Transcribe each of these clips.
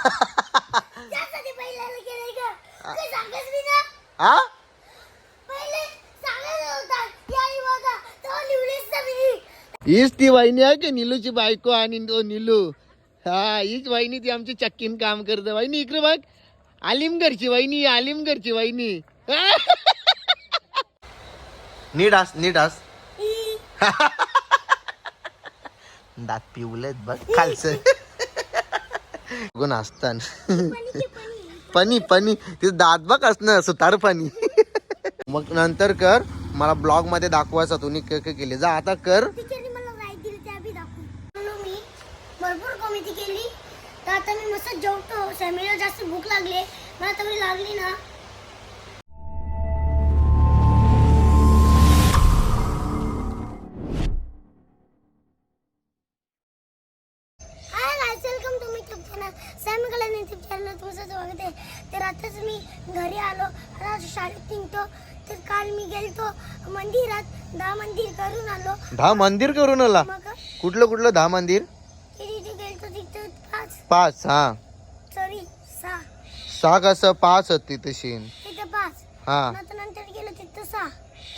त्यासाठी मी ना? हा? पहिले होता. बघा लिवलीस ना मी. हीच ती वहिनी आहे की निलूची बायको आणि तो निलू? हा हीच वहिनी ती आमची चक्कीन काम करते. वहिनी इकडे बघ. आलिमगरची वहिनी आलिमगरची वहिनी. नीट आस नीट आस दात पिवलेत बघ खालचं. गुण असतान. पनी पनी तिथं दात बघ असणं सुतार पनी. मग नंतर कर मला ब्लॉगमध्ये दाखवायचा तुम्ही क- क- केले. जा आता कर. भरपूर कॉमेडी केली. तर आता मी मस्त जेवतो. सॅमीला जास्त भूक लागली मला तेवढी लागली ना. करून आलो. दहा मंदिर करून आला. मग? कुठलं कुठलं? दहा मंदिर? तिथे गेलतो तिथं? पाच. पाच हा. सॉरी सहा. सहा कसं पाच होती तशी. तिथं पाच. हा. नंतर नंतर गेलो तिथं सहा.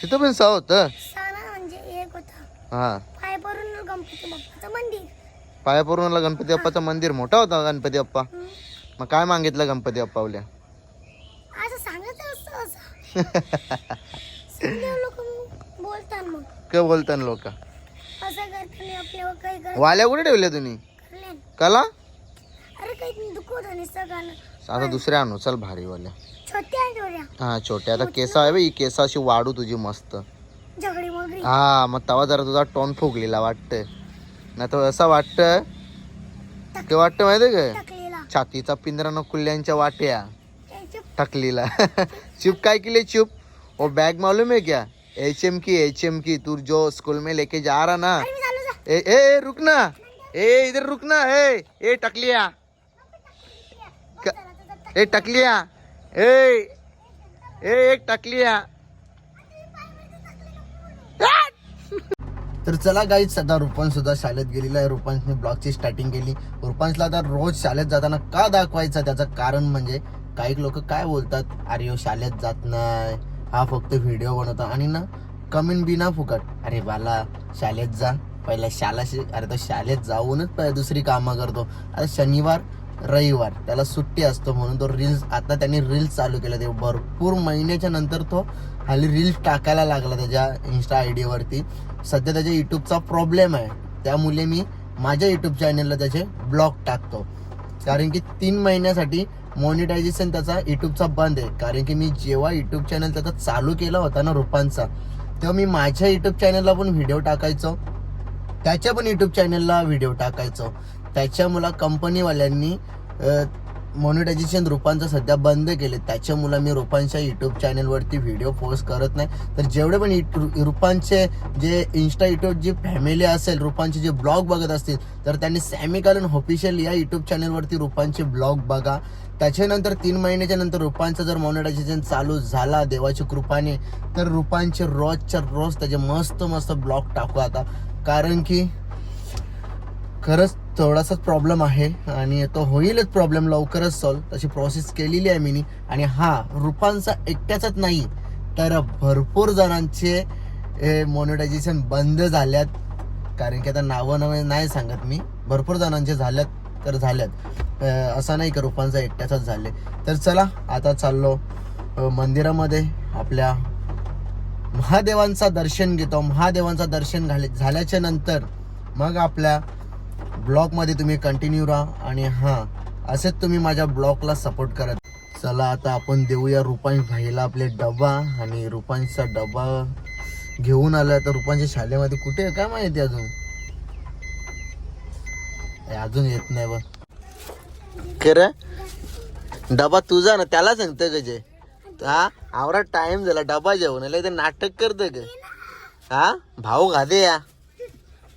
तिथं पण सहा होतं? सहा ना म्हणजे एक होता. हा. पाय परून गणपती बाप्पाचं मंदिर. पाया आला गणपती बाप्पाचं मंदिर. मोठा होता गणपती बाप्पा. हम्म. मग काय मागितलं गणपती बाप्पावल्या? असं सांगत असतं असं. समजा लोक बोलतात मग. काय बोलतात लोक. काही कर वाल्या कुठे ठेवल्या तुम्ही? कला? आता दुसऱ्या आणू चल भारी वाल्या. हा छोट्या. आता केस आहे बाई केस अशी वाढू तुझी मस्त. हा मग तवा जरा तुझा टोन फुगलेला वाटतंय. नाही तर असं वाटतं ते वाटतं माहितीये टाकलेला. छातीचा पिंजरा न कुल्ल्यांच्या वाट्या. टकलीला. चुप काय के लिए चुप? वो बैग मालूम है क्या? एच एम की एच एम की तू जो स्कूल में लेके जा रहा ना। ए ए ए, रुक ना। ए इधर रुक ना ए ए टकलिया। क- ए टकलिया। ए ए एक टकलिया। तर चला गाईच आता रुपांश सुद्धा शाळेत गेलेला आहे. रुपांशने ब्लॉगची स्टार्टिंग केली. रुपांशला आता रोज शाळेत जाताना का दाखवायचं? त्याचं कारण म्हणजे काही लोक काय बोलतात? अरे शाळेत जात नाही. हा फक्त व्हिडिओ बनवतो. आणि ना कमेंट बी ना फुकट. अरे बाला शाळेत जा. पहिला शाला अरे तो शाळेत जाऊनच पहिले दुसरी कामं करतो. आता शनिवार रविवार त्याला सुट्टी असतो म्हणून तो रील्स आता त्यांनी रील्स चालू केलं ते भरपूर महिन्याच्या नंतर तो हल्ली रील्स टाकायला लागला त्याच्या इन्स्टा आय डीवरती सध्या त्याच्या युट्यूबचा प्रॉब्लेम आहे. त्यामुळे मी माझ्या युट्यूब चॅनलला त्याचे ब्लॉग टाकतो. कारण की तीन महिन्यासाठी मॉनिटायझेशन त्याचा युट्यूबचा बंद आहे. कारण की मी जेव्हा युट्यूब चॅनल त्याचा चालू केला होता ना रुपांचा तेव्हा मी माझ्या युट्यूब चॅनलला पण व्हिडिओ टाकायचो. त्याच्या पण युट्यूब चॅनलला व्हिडिओ टाकायचो. त्याच्यामुळं कंपनीवाल्यांनी मॉनिटायझेशन रोपांचं सध्या बंद केले त्याच्यामुळे मी रोपांच्या युट्यूब चॅनलवरती व्हिडिओ पोस्ट करत नाही. तर जेवढे पण युट्यू- रुपांचे जे इन्स्टा युट्यूब जी फॅमिली असेल रुपांचे जे ब्लॉग बघत असतील तर त्यांनी सॅमिकालन ऑफिशियल या युट्यूब चॅनलवरती रुपांचे ब्लॉग बघा. त्याच्यानंतर तीन महिन्याच्या नंतर रुपांचं जर मॉनिटायझेशन चालू झाला देवाच्या कृपाने तर रुपांचे रोजच्या रोज त्याचे मस्त मस्त ब्लॉग टाकू आता. कारण की खरंच थोडासाच प्रॉब्लेम आहे आणि तो होईलच प्रॉब्लेम लवकरच सॉल्व तशी प्रोसेस केलेली आहे मी आणि हा रुपांचा एकट्याचाच नाही तर भरपूर जणांचे मोनिटायझेशन बंद झाल्यात. कारण की आता नावं नवे नाही सांगत मी. भरपूर जणांचे झाल्यात तर झाल्यात. असं नाही का रुपांचा एकट्याचाच झाले. तर चला आता चाललो. मंदिरामध्ये आपल्या महादेवांचा दर्शन घेतो. महादेवांचा दर्शन घाले झाल्याच्यानंतर मग आपल्या ब्लॉगमध्ये तुम्ही कंटिन्यू राहा आणि हां असेच तुम्ही माझ्या ब्लॉगला सपोर्ट करत चला आता आपण देऊया रुपांश भाईला आपले डबा आणि रुपांशचा डबा घेऊन आला तर रुपांच्या शाळेमध्ये कुठे आहे? काय माहिती अजून? अजून येत नाही बघ. खरं? डबा तुझा ना त्याला सांगतं जे? हा? आवरा टाइम झाला. डबा जेवण आला इथे नाटक करतं ग हा? भाऊ घादे या.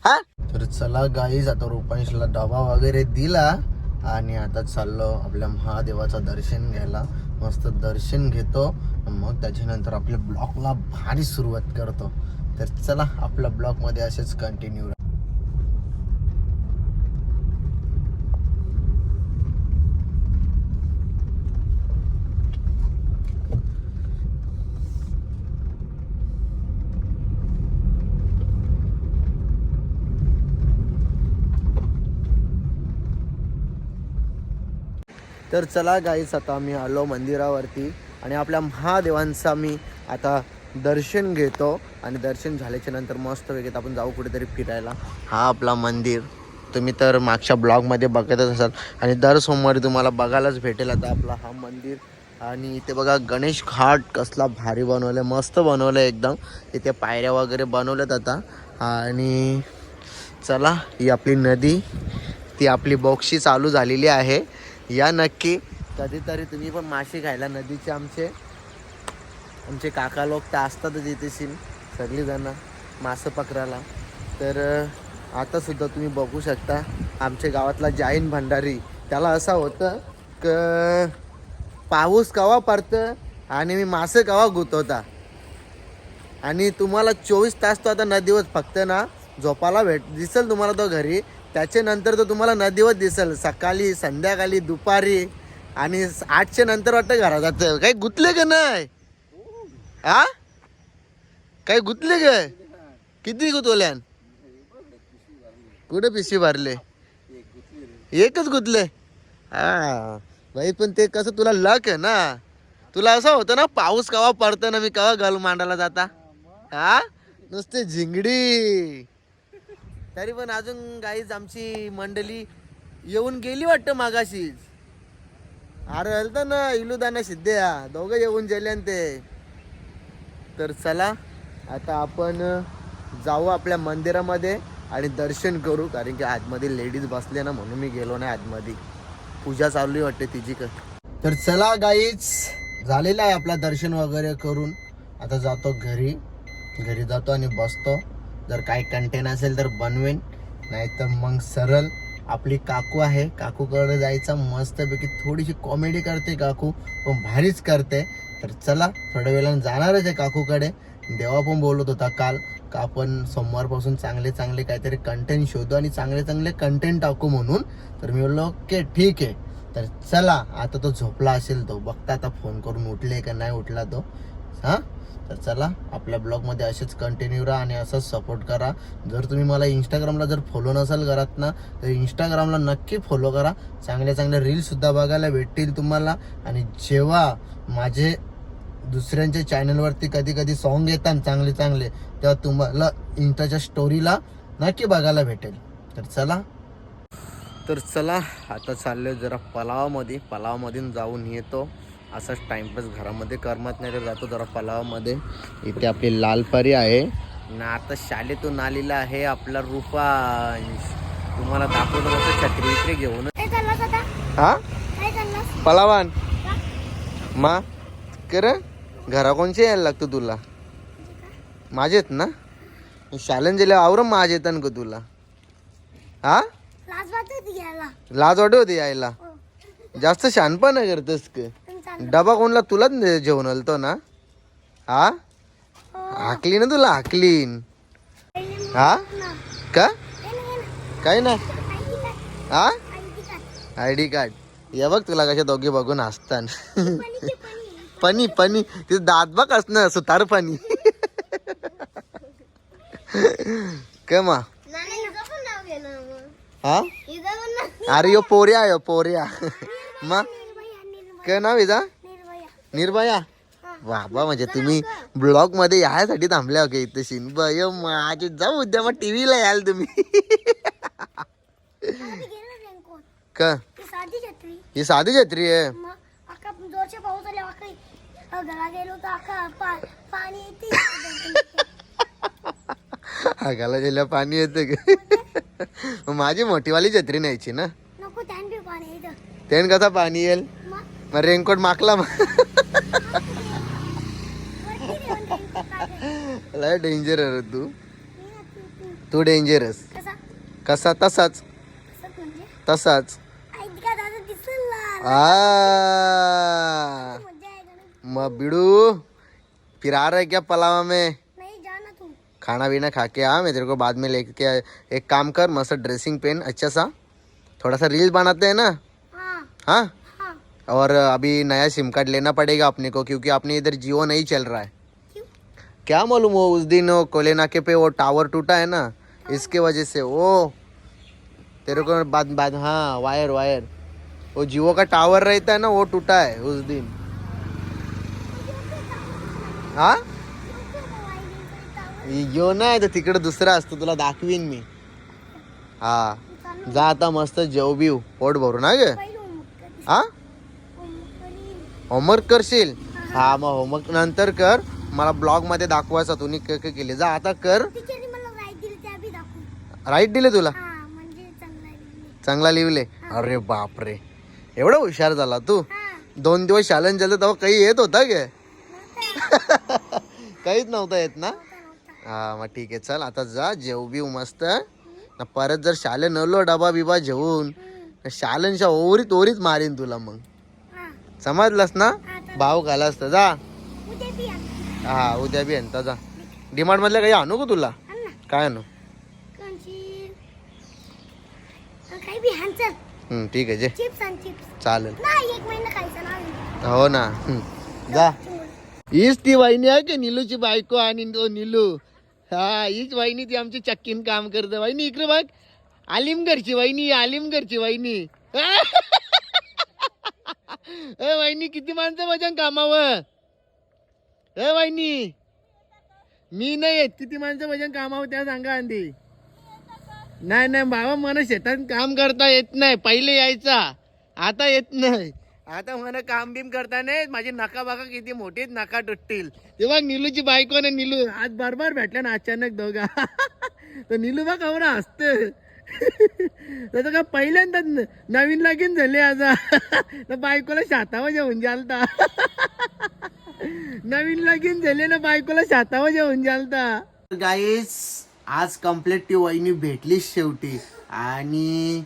हा? तर चला गाईज आता रुपांशला डबा वगैरे दिला आणि आता चाललो आपल्या महादेवाचं दर्शन घ्यायला. मस्त दर्शन घेतो. मग त्याच्यानंतर आपल्या ब्लॉगला भारी सुरुवात करतो. तर चला आपल्या ब्लॉगमध्ये असेच कंटिन्यू तर चला गाईस आता मी आलो मंदिरावरती आणि आपल्या महादेवांचा मी आता दर्शन घेतो. आणि दर्शन झाल्याच्यानंतर मस्त वेगळेत आपण जाऊ कुठेतरी फिरायला. हा आपला मंदिर. तुम्ही तर मागच्या ब्लॉगमध्ये बघतच असाल. आणि दर सोमवारी तुम्हाला बघायलाच भेटेल आता आपला हा मंदिर. आणि इथे बघा गणेश घाट कसला भारी बनवलं आहे मस्त बनवलं आहे एकदम. इथे पायऱ्या वगैरे बनवल्यात आता. आणि चला ही आपली नदी ती आपली बॉक्सची चालू झालेली आहे. या नक्की. कधीतरी तुम्ही पण मासे खायला नदीचे आमचे. आमचे काका लोक तर असतातच इथे सीन सगळीजणं मासं पकडायला. तर आतासुद्धा तुम्ही बघू शकता आमच्या गावातला जाईन भंडारी. त्याला असं होतं क पाऊस कवा पडतं आणि मी मासे कवा गुतवता? आणि तुम्हाला चोवीस तास तो आता नदीवर फक्त ना झोपाला भेट दिसेल तुम्हाला तो घरी. त्याच्यानंतर तो तुम्हाला नदीवर दिसेल. सकाळी संध्याकाळी दुपारी आणि आठच्या नंतर वाटतं घरात जातं काही गुतले का नाही? हा काही गुतले ग किती गुतवल्यान? कुठे पिशवी भरले? एकच गुतले? हा भाई पण ते कसं तुला लक आहे ना? तुला असं होतं ना पाऊस कवा पडतं ना मी कवा गल मांडायला जाता? हा नुसते झिंगडी. तरी पण अजून गाईज आमची मंडळी येऊन गेली वाटतं मागाशीच अरे हलत ना इलुदाना सिद्धया दोघं येऊन गेले ते. तर चला आता आपण जाऊ आपल्या मंदिरामध्ये आणि दर्शन करू. कारण की आतमध्ये लेडीज बसले ना म्हणून मी गेलो नाही आतमध्ये. पूजा चालू आहे वाटते तिची का तर चला गाईच झालेला आहे आपला दर्शन वगैरे करून. आता जातो घरी. घरी जातो आणि बसतो. जर काही कंटेन असेल तर बनवेन. नाहीतर मग सरळ आपली काकू आहे. काकूकडे जायचं मस्तपैकी थोडीशी कॉमेडी करते काकू पण भारीच करते. तर चला थोड्या वेळानं जाणारच आहे काकूकडे. देवा पण बोलत होता काल का आपण सोमवारपासून चांगले चांगले काहीतरी कंटेंट शोधू आणि चांगले चांगले कंटेंट टाकू म्हणून? तर मी बोललो ओके ठीक आहे. तर चला आता तो झोपला असेल तो. बघता आता फोन करून उठले का नाही उठला तो. हां? तर चला आपल्या ब्लॉगमध्ये असेच कंटिन्यू राहा आणि असंच सपोर्ट करा. जर तुम्ही मला इंस्टाग्रामला जर फॉलो नसाल करत ना तर इंस्टाग्रामला नक्की फॉलो करा. चांगल्या चांगल्या रील्ससुद्धा बघायला भेटतील तुम्हाला. आणि जेव्हा माझे दुसऱ्यांच्या चॅनलवरती कधी कधी सॉन्ग येतात चांगले चांगले तेव्हा तुम्हाला इंस्टाच्या स्टोरीला नक्की बघायला भेटेल. तर चला. तर चला आता चाललो जरा पलावामध्ये. पलावामधून जाऊन येतो. असाच टाइमपास घरामध्ये करमत नाही तर जातो जरा पलावामध्ये. इथे आपली लालपरी आहे. ना आता शाळेतून आलेला आहे आपला रुपांश. तुम्हाला दाखवतो कसं छत्री वित्री घेऊन. हा? पलावान. मा कर घरा कोणचे यायला लागतो तुला? माझेत ना? शालन गेल्या आवरम माझे येतात का तुला. हा? लाज वाटत होती यायला. हो. जास्त शहाणपणा करतस का डबा कोणला? तुलाच जेवण आलतो ना? हा? हाकली ना तुला? हाकलीन हा? का? काही ना, काय ना हा? I D card. ये बघ तुला कशा दोघे बघून हसतान. पनी पनी. ते दात बघ असणं सुतार पाणी कमा मा? हा? अरे यो पोऱ्या यो पोऱ्या. मा? काय नाव हिचा निर्भया. निर्भया. बाबा म्हणजे तुम्ही ब्लॉगमध्ये यासाठी थांबल्या ओके इथे शिन बय माझे जाऊ उद्या मग टीव्हीला याल तुम्ही. का? ती साधी छत्री. ही साधी छत्री आहे. मग अख्खा जोरचे पाऊस आले अख्खा अ, घरा गेलो तर अख्खा पा- पाणी येते. हागाला गेल्या पाणी येते. का माझी मोठीवाली छत्री न्यायची ना? त्यान कसा पाणी येईल? मग रेनकोट माकला मग? लय डेंजर तू. तू- डेंजरस कसा? तसाच. म्हणजे? तसाच? मग बिडू फिर आ. रहा है क्या पलावा में? खाना पीना खा के आ मैं तेरे को बाद में लेके एक काम कर मस्त ड्रेसिंग पहन अच्छा सा। थोड़ा सा रील बनाते हैं ना? हाँ। हाँ? और अभी नया सिम कार्ड लेना पड़ेगा अपने को क्योंकि अपने इधर जियो नहीं चल रहा है। क्यों? क्या मालूम वो उस दिन वो कोले नाके पे वो टावर टूटा है ना? इसके वजह से वो तेरे को बाद बाद हाँ वायर वायर वो जियो का टावर रहता है ना वो टूटा है उस दिन। हा? यो नाही तर तिकडे दुसरा असतो तुला दाखवीन मी। हा। जा आता मस्त जेव बिव पोट भरू ना ग? हा? होमवर्क करशील? हा मग होमवर्क नंतर कर. मला ब्लॉगमध्ये दाखवायचा तुम्ही क क केले. जा आता कर. राईट दिली तुला? हा म्हणजे चांगला लिहिले. अरे बापरे. एवढा हुशार झाला तू? हा. दोन दिवस शालन झालं तेव्हा काही येत होता गे काहीच नव्हतं येत ना? हा मग ठीक आहे. चल आता जा. जेव बिव मस्त. न परत जर शाले नलो डबा बिबा जेवून. शालनच्या ओरीत ओरीत मारीन तुला मग. समजलास ना? भाव घालास तर जा. हा उद्या बी आणता जा. डिमांड मधल्या काही आणू का तुला? काय आणू? ठीक आहे जे. चालेल. हो ना. जा. हीच ती वहिनी आहे की निलूची बायको आणि तो निलू? हा हीच वहिनी ती आमची चक्कीन काम करते. वहिनी इकडे बघ. आलिमगरची वहिनी आलिमगरची वहिनी. ए वहिनी किती माणसं वजन कामावर? ए वाहिनी मी नाही येत. किती माणसं वजन कामावर त्या सांगा आधी नाही नाही बाबा मला शेतात काम करता येत नाही. पहिले यायचा आता येत नाही. आता मला काम बिम करता नाही माझी नका बाका किती मोठी नका तुटतील तेव्हा निलूची बायको ना निलू. आज बरोबर भेटल्या ना अचानक दोघा. तर निलू बा कवरा असतं तसं का पहिल्यांदाच नवीन लगीन झाले आज. तर बायकोला शातावा जेवून जालता. नवीन लगीन झाले ना बायकोला शातावा जेवून जालता. गाईस आज कंप्लीट ती वहिनी भेटलीच शेवटी. आणि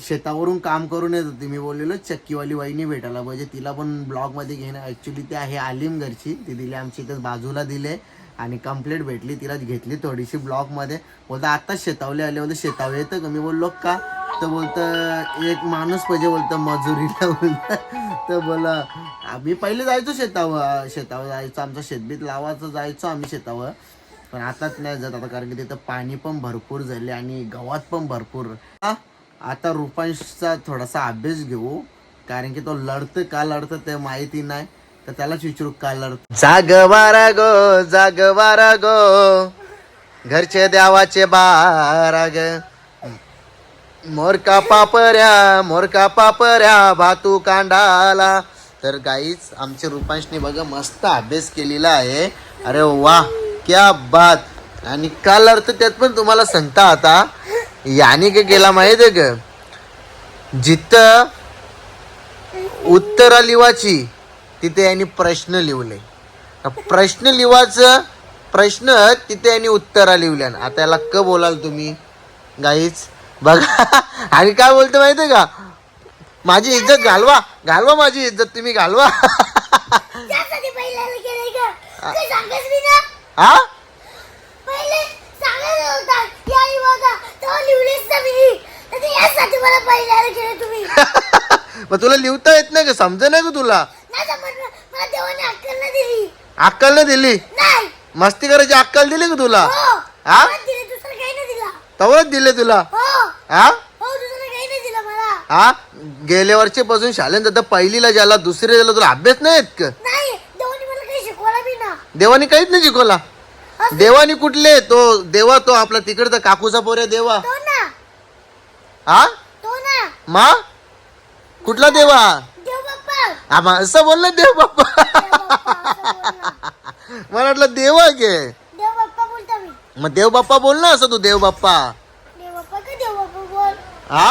शेतावरून काम करून येत होती. मी बोललेलो चक्कीवाली वहिनी भेटायला पाहिजे. तिला पण ब्लॉगमध्ये घेणं ॲक्च्युली ती आहे आलिम घरची ती दिली आमची इथं बाजूला दिले आणि कंप्लीट भेटली तिला घेतली थोडीशी ब्लॉकमध्ये बोलता शेतावले आले. बोलते शेतावले येतं का? मी बोललो का? तर बोलतं एक माणूस पाहिजे. बोलतं मजुरीला. बोलतं तर बोला आम्ही पहिले जायचो शेतावर. शेतावर जायचो आमचं शेतबीत लावायचं जायचो आम्ही शेतावर. पण आताच नाही जात आता कारण की तिथं पाणी पण भरपूर झाले आणि गवत पण भरपूर. आता रुपांशचा थोडासा अभ्यास घेऊ कारण की तो लढतं का लढतं ते माहिती नाही. तर त्यालाच विचारू का लढत जाग वारा गो जाग वारा गो घरचे देवाचे बाराग. ग मोरका पापऱ्या मोरका पापऱ्या भातू कांडाला. तर गाईच आमचे रुपांशने बघा मस्त अभ्यास केलेला आहे. अरे वा क्या बात. आणि काल अर्थ त्यात पण तुम्हाला सांगता आता याने का गेला माहिती आहे ग जिथं उत्तरा लिवाची तिथे यांनी प्रश्न लिवले प्रश्न लिवाचं प्रश्न तिथे यांनी उत्तरा लिवल्या आता याला क बोलाल तुम्ही? गाईच? बघा. आणि काय बोलतो माहितीये का? माझी इज्जत घालवा. घालवा माझी इज्जत तुम्ही घालवा. हा मग तुला लिहिता येत नाही का? समज नाही का तुला? मला देवाने अक्कल नाही दिली. अक्कल नाही दिली? नाही. मस्ती करायची अक्कल दिली का तुला? हो. हा? मला दिले दुसरं काही नाही दिला. तवच दिले तुला? हो. हा? हो दुसरं काही नाही दिलं मला. हा? गेल्या वर्षी पासून शाळेत जाता पहिलीला ज्याला दुसरी झाला तुला अभ्यास नाही येत का? नाही देवाने मला काही शिकवलं बी ना. देवानी काहीच नाही शिकवला. देवानी कुठले? तो देवा तो आपला तिकडचा काकूचा पोऱ्या देवा. तो ना. हा? तो ना. मा? कुठला देवा? हा मग असं बोललं देव बाप्पा. मला वाटलं देवा गे देव बाप्पा बोलतो मी. मग देव बाप्पा बोल ना असं तू देव बाप्पा. देव बाप्पा का देव बाप्पा बोल? हा?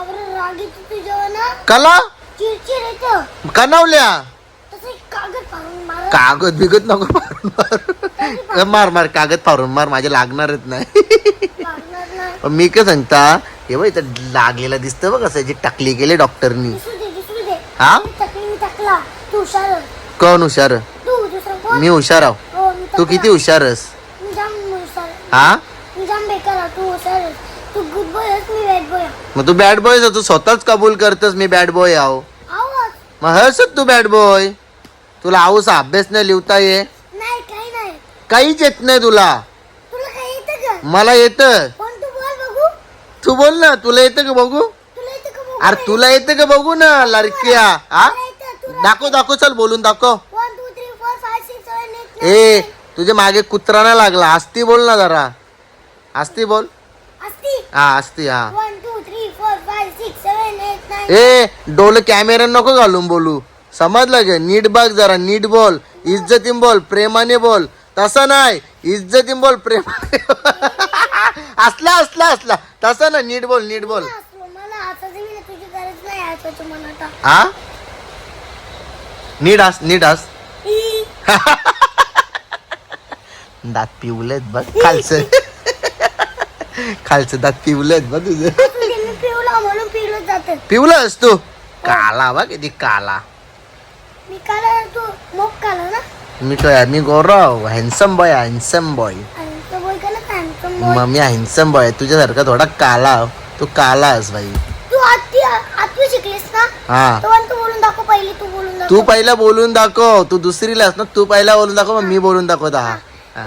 अगर राग येतो तुझ्यावर ना कला? चिडचिड येतं कनावल्या तसं कागद फाडून मारा. कागद बिगत नको मार मार मार कागद फाडून मार माझे लागणारच नाही. लागणार नाही. पण मी काय सांगता हे बघ इथं लागलेलं दिसतं बघ असं जी टाकली गेली डॉक्टरनी दिसू दे दिसू दे. हा? तू हुशार आहेस. कोण हुशार? तू दुसरं कोण? मी हुशार आहो. हो मी तू. किती हुशारस मी जाम हुशार आहे. हा? मी जाम बेकार आहे तू हुशार आहेस. तू गुड बॉय आहेस मी बॅड बॉय आहे. मग तू बॅड बॉय तू स्वतःच कबूल करतस मी बॅड बॉय आहो. आवाज? मग हसत तू बॅड बॉय तुला आऊस अभ्यास नाही लिहिता ये. नाही काही नाही. काहीच येत नाही तुला. तुला काही येतं का? मला येतं. पण तू बोल बघू. तू बोल ना तुला येतं का बघू? तुला येतं का बघू? अरे तुला येते का बघू ना लडकिया? हा? दाखव दाखव चल बोलून दाखव. One two three four five six seven eight ए तुझे मागे कुत्रा नाही लागला. आस्ती बोल ना जरा. आस्ती बोल. असती हा आस्ती हा. One two three four five six seven eight nine ए डोल कॅमेरा नको घालून बोलू. समजलं गे? नीट बघ जरा नीट बोल. इज्जतीन बोल प्रेमाने बोल. तसं नाही. इज्जतीन बोल प्रेमाने असला असला असला. तसं ना नीट बोल नीट बोल. मला आता मी ना तुझी गरज नाही आहे तुम्हाला आता हा नीट आस नीट आस. दात पिवलेत बघ खालचं. खालचं दात पिवलेत बघ तुझं. पिवला म्हणून पिवलं जातं. पिवलंस तू. काला बघ किती काला. मी काला तू मग काला ना? मी काय मी Gaurav handsome boy handsome boy आणि तो बोल का ना काय मग मी हॅन्सम बॉय तुझ्यासारखा थोडा काला. तू काला आहेस भाई तू आती आतवी शिकलीस ना? हा तो आणि तू बोलून दाखव पहिली तू दाखव पहिला बोलून दाखव. तू दुसरीला आहेस ना तू पहिला बोलून दाखव मग मी बोलून दाखवत हा.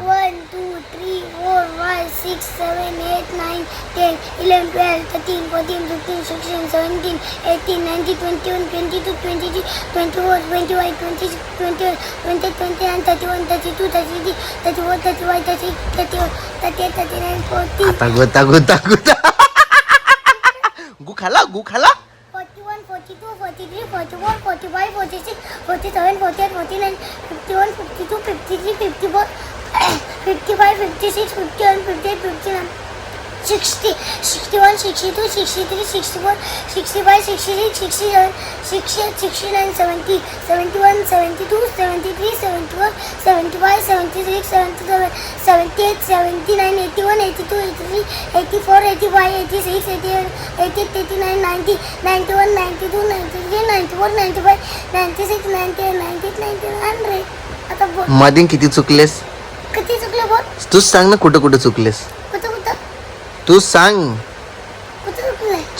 One two three four five six seven eight nine ten eleven twelve thirteen fourteen fifteen sixteen seventeen eighteen ninety twenty one twenty two twenty three twenty four twenty five twenty six twenty one twenty twenty nine thirty one thirty two thirty three thirty four thirty five thirty six thirty one thirty eight thirty nine forty आता गुता गुता गुता. गु खाला गु खाला. Forty two forty three forty four forty five forty six forty seven forty eight forty nine fifty one fifty two fifty three fifty four fifty five fifty six fifty one fifty eight fifty nine sixty sixty one sixty two sixty three sixty four sixty five sixty six sixty seven sixty eight sixty nine seventy seventy one seventy two seventy three seventy four seventy five seventy six seventy seven seventy eight seventy nine eighty one eighty two eighty three eighty four eighty five eighty six eighty eighty eight eighty nine ninety ninety one ninety two ninety three ninety four ninety five ninety six ninety eight ninety eight ninety hundred. आता मधीन किती चुकलेस? किती चुकलं बोल? तूच सांग ना कुठं कुठं चुकलेस. तूच सांग.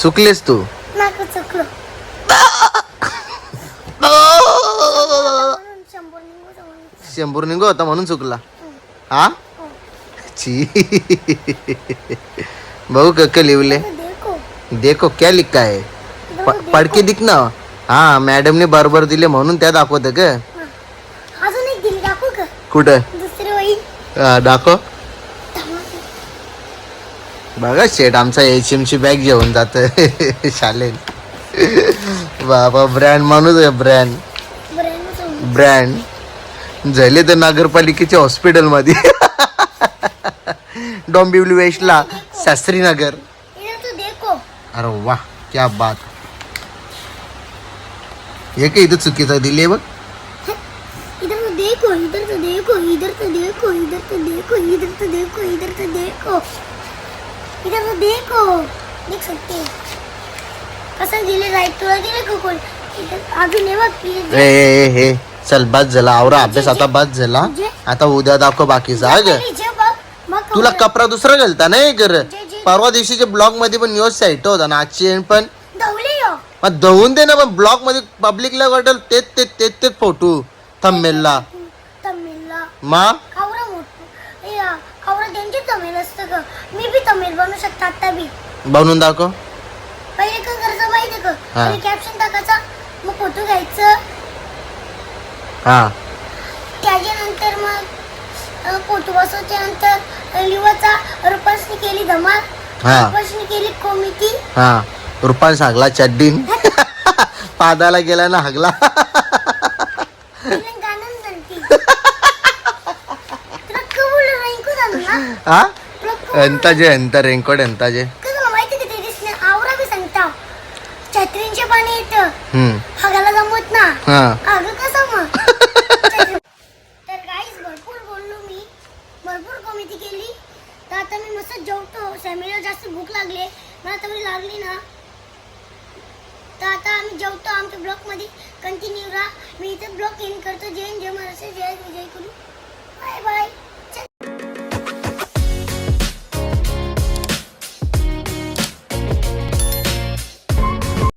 चुकलेस तू. शंभर निघू होता म्हणून चुकला. हा? छी. बघू क लिवले तो देखो. क्या लिखा है. तो प- पडके दिख. ना. हा मॅडमने बरोबर दिले म्हणून त्या दाखवत ग हा. कुठं? हा, दाखव. बघा शेट आमचा एच ची बॅग घेऊन जात शालेन बाबा ब्रँड माणूस आहे ब्रँड ब्रँड झाले तर नगरपालिकेच्या हॉस्पिटलमध्ये डॉम्बिवली वेस्टला शास्त्रीनगर. इधर तो देखो. अरे वा क्या बात. हे काय इथं चुकीचं दिले बघ. देखो इधर तो देखो इधर तो देखो इधर तो देखो इधर तो देखो इधर तो देखो. इधर तो देखो देख सकते हैं कसं दिले राईट तुला दिले का कोण इधर अजून हे बघ ए हे चल बाद झाला आवरा अभ्यास आता बाद झाला आता उद्या दाखव बाकीचा ग जे- जे बघ मग तुला कपडा दुसरा घालता नाही कर परवा दिवशीच्या ब्लॉगमध्ये पण न्यूज साईट होता ना आजची पण दवले मग धुवून दे ना पण ब्लॉगमध्ये पब्लिकला वाटेल तेच तेच तेच तेच फोटो थंबेलला मा कावरा मोठ ए, आ, कावरा त्यांचे तमिळ असतं का तमिळ बनवू शकता आता बी. बनवून दाखव. पहिले काय करायचं माहिती का? हा. पहिले कॅप्शन टाकायचा मग फोटो घ्यायचं. हा. त्याच्यानंतर मग फोटो बसवच्या नंतर लिवाचा रुपासनी केली धमाल. हा. रुपासनी केली कोमिती. हा. रुपान सांगला चड्डीन पादाला गेला ना हगला. तिला गाणं म्हणती तुला कबूल ऐकू झालं ना? हा? अंताजे अंता रेनकोट अंताजे तुला माहिती का आवरा बी सांगता. छत्रींचे पाणी येतं. ना. तर भरपूर बोललो मी. भरपूर केली. तर आता मी मस्त जेवतो. सॅमीला जास्त भूक लागली. लागली ना. तर आता आम्ही जेवतो आमच्या कंटिन्यू राहा. मी इथे ब्लॉक एंड करतो. जय हिंद, जय जय करू